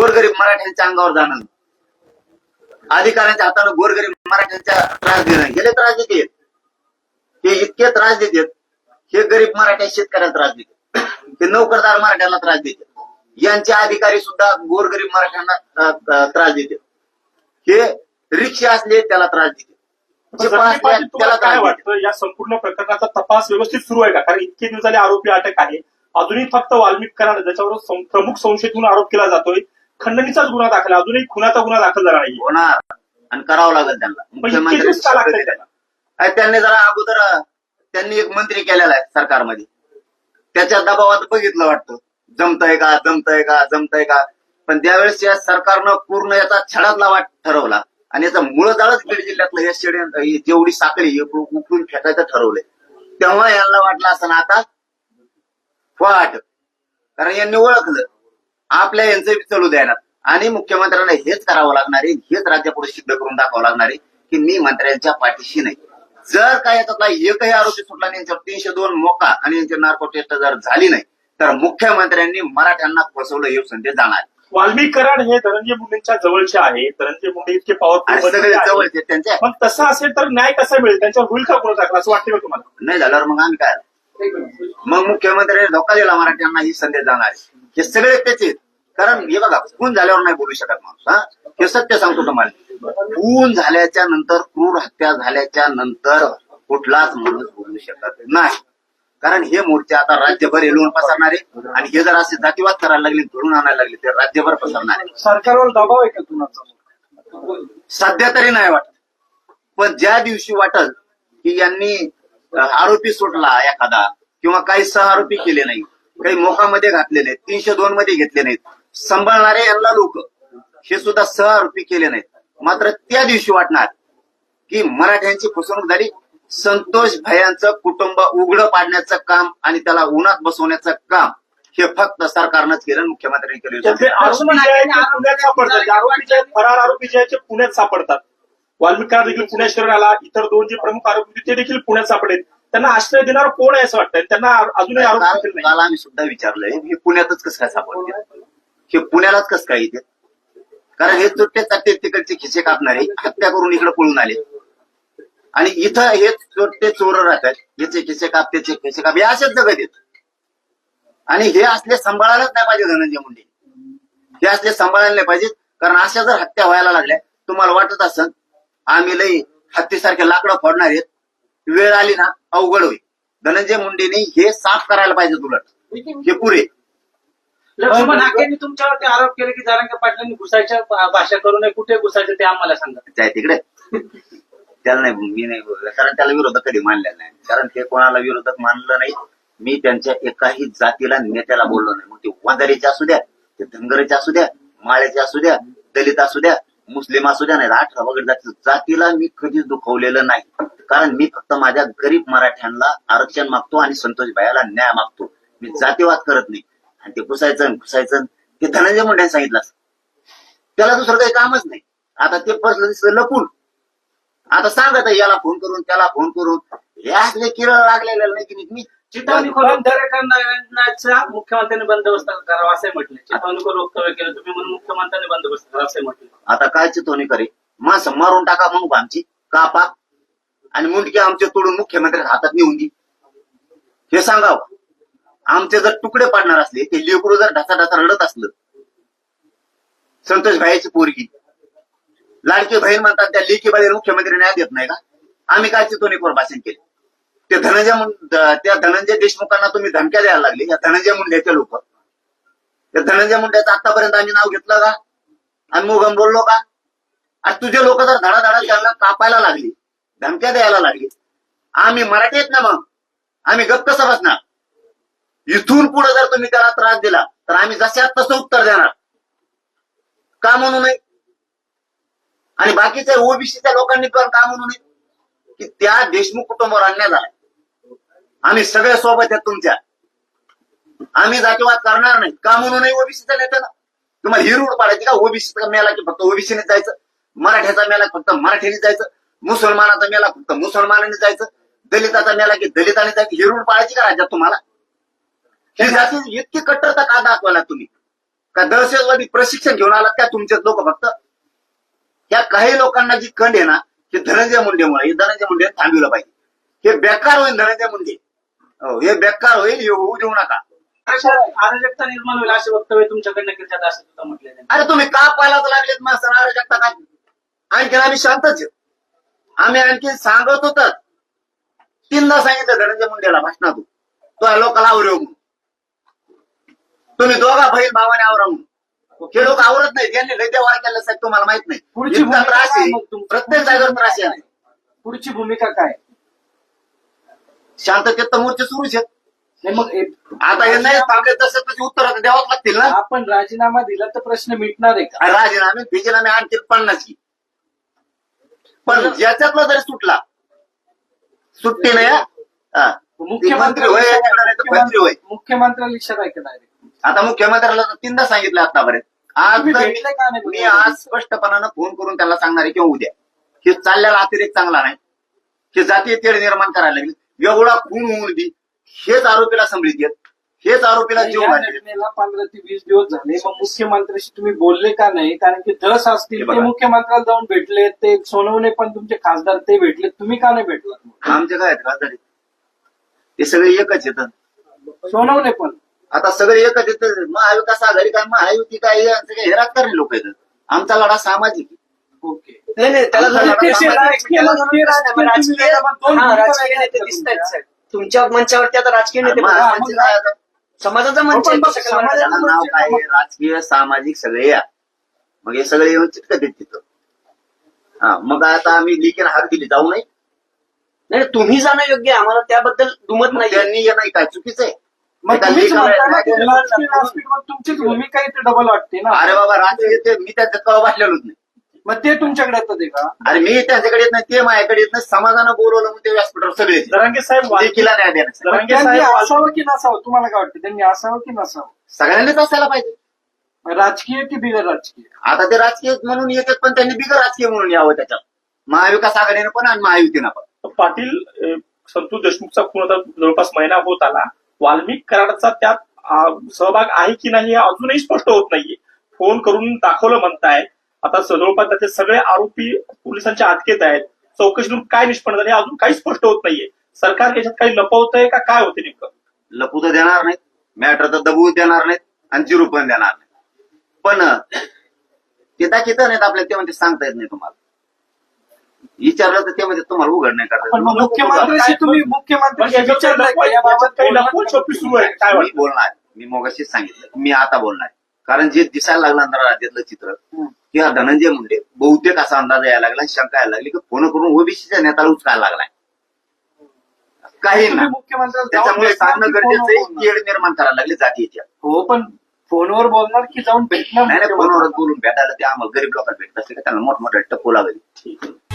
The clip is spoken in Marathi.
गोरगरीब मराठ्यांच्या अंगावर जाणं. अधिकाऱ्यांच्या हातानं गोरगरीब मराठ्यांच्या त्रास देणं. गेले त्रास देते हे इतके त्रास देतात हे गरीब मराठ्या शेतकऱ्याला त्रास देतात. हे नोकरदार मराठ्याला त्रास देतात. यांचे अधिकारी सुद्धा गोरगरीब मराठ्यांना त्रास देतात. हे रिक्षा असले त्याला त्रास देतात. त्याला काय वाटतं? या संपूर्ण प्रकरणाचा तपास व्यवस्थित सुरू आहे का? कारण इतके दिवस झाले आरोपी अटक आहे. अजूनही फक्त वाल्मिक कराड ज्याच्यावर प्रमुख संशयित म्हणून आरोप केला जातोय. खंडणीचाच गुन्हा दाखल आहे. अजूनही खुनाचा गुन्हा दाखल झाला नाही होणार. आणि करावं लागेल त्यांना. मुख्यमंत्री दिवस का लागतात त्याला आणि त्यांनी जरा अगोदर अ, त्यांनी एक मंत्री केलेला आहे सरकारमध्ये. त्याच्या दबावात बघितलं वाटतं. जमतंय का जमतंय का जमतंय का? पण त्यावेळेस या सरकारनं पूर्ण याचा छडातला वाट ठरवला आणि याचा मूळ जाळच बीड जिल्ह्यातलं हे शेड ही जेवढी साखळी हे उकळून उकळून फेकायचं ठरवलंय. तेव्हा यांना वाटलं असं आता वाट. कारण यांनी ओळखलं. आपल्या यांचं चलू द्यायला आणि मुख्यमंत्र्यांना हेच करावं लागणार आहे हेच राज्यापुढे सिद्ध करून दाखवावं लागणार आहे की मी मंत्र्यांच्या पाठीशी नाही. जर काय याच्यातला एकही आरोपी सुटला नाही यांच्यावर तीनशे दोन मोका आणि यांची नार्को टेस्ट जर झाली नाही तर मुख्यमंत्र्यांनी मराठ्यांना फसवलं हे संदेश जाणार. वाल्मिक कराड हे धनंजय मुंडेंच्या जवळचे आहे. धनंजय मुंडे इतके जवळचे त्यांच्या पण तसं असेल तर न्याय कसा मिळेल? त्यांच्यावर होईल का दाखल असं वाटतं का तुम्हाला? नाही झाल्यावर मग आम्ही काय? मग मुख्यमंत्र्यांनी धोका दिला मराठ्यांना ही संदेश जाणार आहे. हे सगळे त्याचे. कारण हे बघा खून झाल्यावर नाही बोलू शकत माणूस हा? हे सत्य सांगतो तुम्हाला. खून झाल्याच्यानंतर क्रूर हत्या झाल्याच्यानंतर कुठलाच माणूस बोलू शकत नाही. कारण हे मोर्चे आता राज्यभर येऊन पसरणार आहे आणि हे जर असे जातीवाद करायला लागले धरून आणायला लागले ते राज्यभर पसरणार. आहे सरकारवर दबाव आहे का कुणाचा? सध्या तरी नाही वाटत. पण ज्या दिवशी वाटल की यांनी आरोपी सुटला एखादा किंवा काही सहआरोपी केले नाही काही मोकामध्ये घातले नाहीत तीनशे दोन मध्ये घेतले नाहीत सांभाळणारे यांना लोक हे सुद्धा सहआरोपी केले नाहीत. मात्र त्या दिवशी वाटणार की मराठ्यांची फसवणूक झाली. संतोष भयांचं कुटुंब उघडं पाडण्याचं काम आणि त्याला उन्हात बसवण्याचं काम हे फक्त सरकारनंच केलं मुख्यमंत्र्यांनी केलं. फरार आरोपी जे आहेत ते पुण्यात सापडतात. जे आरोपी जे आहेत फरार आरोपी जे आहेत ते पुण्यात सापडतात वाल्मिक कराड देखील पुणे शहराला इतर दोन जे प्रमुख आरोपी होते ते देखील पुण्यात सापडेल त्यांना आश्रय देणार कोण आहे असं वाटतंय? त्यांना अजूनही आरोप देखील नाही. काल आम्ही सुद्धा विचारलंय हे पुण्यातच कसं काय सापडते हे पुण्यालाच कसं काय येते कारण हे चुट्टे चाट्टे तिकडचे खिसे कापणारे हत्या करून इकडे पळून आले. आणि इथं हे चोरटे चोर राहतात याचे खिसे काप त्याचे खिसे काप हे असेच जगत येत आणि हे असले सांभाळायलाच नाही पाहिजे धनंजय मुंडे. हे असले सांभाळायला नाही पाहिजे कारण अशा जर हत्या व्हायला लागल्या तुम्हाला वाटत असन आम्ही लई हत्तीसारखे लाकडं फोडणार आहेत. वेळ आली ना अवघड होईल. धनंजय मुंडेने हे साफ करायला पाहिजे उलट. हे पुरे. लक्ष्मण हाकेंनी तुमच्यावरती आरोप केले की जारंगे पाटलांनी घुसायच्या भाषा करू नये. कुठे घुसायचं ते आम्हाला सांगा. जाय तिकडे. त्याला नाही मी नाही बोललो. कारण त्याला विरोधक कधी मानलेला नाही. कारण ते कोणाला विरोधक मानलं नाही मी त्यांच्या एकाही जातीला नेत्याला बोललो नाही. मग ते वंजारीचे असू द्या ते धनगराचे असू द्या माळ्याचे असू द्या दलित असू द्या मुस्लिम असू द्या नाही अठरा वगैरे जाती जातीला मी कधीच दुखवलेलं नाही. कारण मी फक्त माझ्या गरीब मराठ्यांना आरक्षण मागतो आणि संतोष भायाला न्याय मागतो. मी जातीवाद करत नाही. आणि ते घुसायचं घुसायचं ते धनंजय मुंडे सांगितलं त्याला दुसरं काही कामच नाही. आता ते फसलं दिसलं लपून. आता सांगत याला फोन करून त्याला फोन करून. हे असले किरळ लागलेलं नाही की मी चिटवणीखोर दरेकरणाचा मुख्यमंत्र्यांनी बंदोबस्त करावा असे म्हटले. चिटवणीखोर वक्तव्य केलं तुम्ही म्हणून मुख्यमंत्र्यांनी बंदोबस्त करावा असे म्हटले. आता काय चितवणी करे मास मारून टाका मग आमची. कापा. आणि मुंडकी आमचे तोडून मुख्यमंत्री हातात नेऊन दे. हे सांगाव. आमचे जर तुकडे पाडणार असले ते लेकरू जर ढसा ढसा रडत असलं. संतोष भाईची पोरगी. लाडकी बहीण म्हणतात त्या लेकी बाहेर मुख्यमंत्री न्याय देत नाही का? आम्ही काय चितवणीवर भाषण केले? ते धनंजय त्या धनंजय देशमुखांना तुम्ही धमक्या द्यायला लागले. या धनंजय मुंडेचे लोक. त्या धनंजय मुंडेचं आतापर्यंत आम्ही नाव घेतलं का? आम्ही मुगम बोललो का? आणि तुझे लोक जर धडाधडा त्यांना कापायला लागली धमक्या द्यायला लागली आम्ही मराठी ना मग? आम्ही गप्प कसं बसणार? इथून पुढे जर तुम्ही त्याला त्रास दिला तर आम्ही जशात तसं उत्तर देणार. का म्हणू नये? आणि बाकीच्या ओबीसीच्या लोकांनी पण का म्हणू नये? की त्या देशमुख कुटुंबावर अन्याय झालाय. आम्ही सगळे सोबत आहेत तुमच्या. आम्ही जातीवाद करणार नाही. का म्हणू ओबीसीचा नेता नेत्याला तुम्हाला ही रूढ पाडायची का? ओबीसीचा मेला की फक्त ओबीसीने जायचं? मराठ्याचा मेला फक्त मराठीने जायचं? मुसलमानाचा मेला फक्त मुसलमानाने जायचं? दलिताचा मेला की दलिताने जायचं? ही रूढ पाडायची का राज्यात तुम्हाला? ही जाती इतकी कट्टरता का दाखवायला तुम्ही? का दहशतवादी प्रशिक्षण घेऊन आलात का तुमचे लोक फक्त? या काही लोकांना जी कंड आहे ना हे धनंजय मुंडेमुळे हे धनंजय मुंडे थांबविलं पाहिजे. हे बेकार होईल धनंजय मुंडे. हो, हे बेकार होईल हे होऊ देऊ नका अराजकता निर्माण होईल असे वक्तव्य तुमच्याकडनं केले जात असं सुद्धा म्हटले अरे तुम्ही का पालाच लागलेत सणारा जगता काय? आणखी आम्ही शांतच आहे. आम्ही आणखी सांगत होत. तीनदा सांगितलं धनंजय मुंडेला भाषणातून. तो या लोकांना आवरेव म्हणून. तुम्ही दोघा बहीण भावाने आवरा म्हणून. हे लोक आवरत नाही? त्यांनी लय देवार केलं साहेब तुम्हाला माहीत नाही. पुढची इतका भूमिका त्रास काय आहे मग तुमची? प्रत्येक जागेवर त्रास आहे. पुढची भूमिका काय? शांततेत तर मोर्चे सुरूच आहेत. नाही मग ए- आता हे नाही थांबले तसं उत्तर आता द्यावंच लागतील ना. आपण राजीनामा दिला तर प्रश्न मिटणार आहे का? आणि राजीनामे बिजीनामे आणखी पन्नासची. पण ज्याच्यातला जरी सुटला सुट्टी नाही हा. हा. ती मंत्री होय याच्याकडे नाही तर मंत्री होय. मुख्यमंत्र्याला इशारा आहे. का आता मुख्यमंत्र्याला तर तीनदा सांगितलं आतापर्यंत. आज तुम्ही जर भेटले का नाही? मी आज स्पष्टपणानं फोन करून त्याला सांगणार आहे किंवा उद्या. हे चाललेला अतिरेक चांगला नाही. हे जातीय तेढ निर्माण करायला लागले. एवढा खून होऊन बी हेच आरोपीला समृद्धी आहेत. हेच आरोपीला जीव या. घटनेला पंधरा ते वीस दिवस झाले. मग मुख्यमंत्र्याशी तुम्ही बोलले का नाही? कारण की दस हे असतील बघा. ते मुख्यमंत्र्याला जाऊन भेटले. ते सोनवणे पण तुमचे खासदार ते भेटले. तुम्ही का नाही भेटलात आमचे काय आहेत? खासदार ते सगळे एकच येतात सोनवणे पण. आता सगळे एकच येतात महाविकास आघाडी काय महायुती काय यांचं काय हे राजकारणी लोक आहेत. आमचा लढा सामाजिक आहे. ओके. नाही नाही त्याला राजकीय- हा, नेते दिसत आहेत तुमच्या. साहेब तुमच्या मंचावरती आता राजकीय नेते? समाजाचा मंच नाव काय? राजकीय सामाजिक सगळे या. मग हे सगळे येऊन चिटकत तिथं. हा मग आता आम्ही लिखीन हाक दिली जाऊ नाही? नाही तुम्ही जाणं योग्य आहे. आम्हाला त्याबद्दल दुमत नाही त्यांनी हे नाही काय चुकीचं आहे? लेखाला- तुमचीच भूमिका इथे डबल वाटते ना. अरे बाबा राजकीय मी त्याच्यात कवा बसलेलोच नाही. मग ते तुमच्याकडे येतात का? अरे मी त्यांच्याकडे येत नाही ते माझ्याकडे येत नाही. समाजानं बोलवलं मग ते व्यासपीठावर सगळे. जरांगे साहेब जरांगे त्यांनी साहेब असावं की नसावं? तुम्हाला काय वाटतं? त्यांनी असावं की नसावं? सगळ्यांनीच असायला पाहिजे. राजकीय की बिगर राजकीय? आता ते राजकीय म्हणून येतात पण त्यांनी बिगर राजकीय म्हणून यावं त्याच्यात. महाविकास आघाडीनं पण आणि महायुतीनं पण. पाटील अ, संतोष देशमुखचा खून आता जवळपास महिना होत आला. वाल्मिक कराडचा त्यात सहभाग आहे की नाही हे अजूनही स्पष्ट होत नाहीये. फोन करून दाखवलं म्हणताय. आता जवळपास त्याचे सगळे आरोपी पोलिसांच्या अटकेत आहेत. चौकशीतून काय निष्पन्न झाले अजून काही स्पष्ट होत नाहीये. सरकार याच्यात काही लपवतंय का काय होते नेमकं? लपू तर देणार नाहीत. मॅटर तर दबवू देणार नाहीत आणि जिरू पण देणार नाही पण ते दाखित नाहीत आपल्याला ते म्हणजे सांगता येत नाही तुम्हाला. विचारलं तर ते म्हणजे तुम्हाला उघड नाही करता पण मग येत. मुख्यमंत्र्याशी तुम्ही का याबाबत काही लपवून? छपी सुरू आहे काय मी बोलणार. मी मगाशीच सांगितलं. मी आता बोलणार. कारण जे दिसायला लागलं ना राज्यातलं चित्र. की हा धनंजय मुंडे बहुतेक असा अंदाज यायला लागला शंका यायला लागली की फोन करून ओबीसीच्या नेत्याला उचकायला लागलाय काही ना तुम्ही मुख्यमंत्र्याला जाऊन त्याच्यामुळे सांगणं गरजेचं फोनवर आहे बोलणार? की येड निर्माण करायला लागले जातीच्या हो पण फोनवर बोलणार की जाऊन भेटणार नाही नाही? फोनवरच बोलून भेटायला ते आम्हाला गरीब लोकांना भेटत असते का त्यांना मोठमोठ्या टप्पू लागली ठीक आहे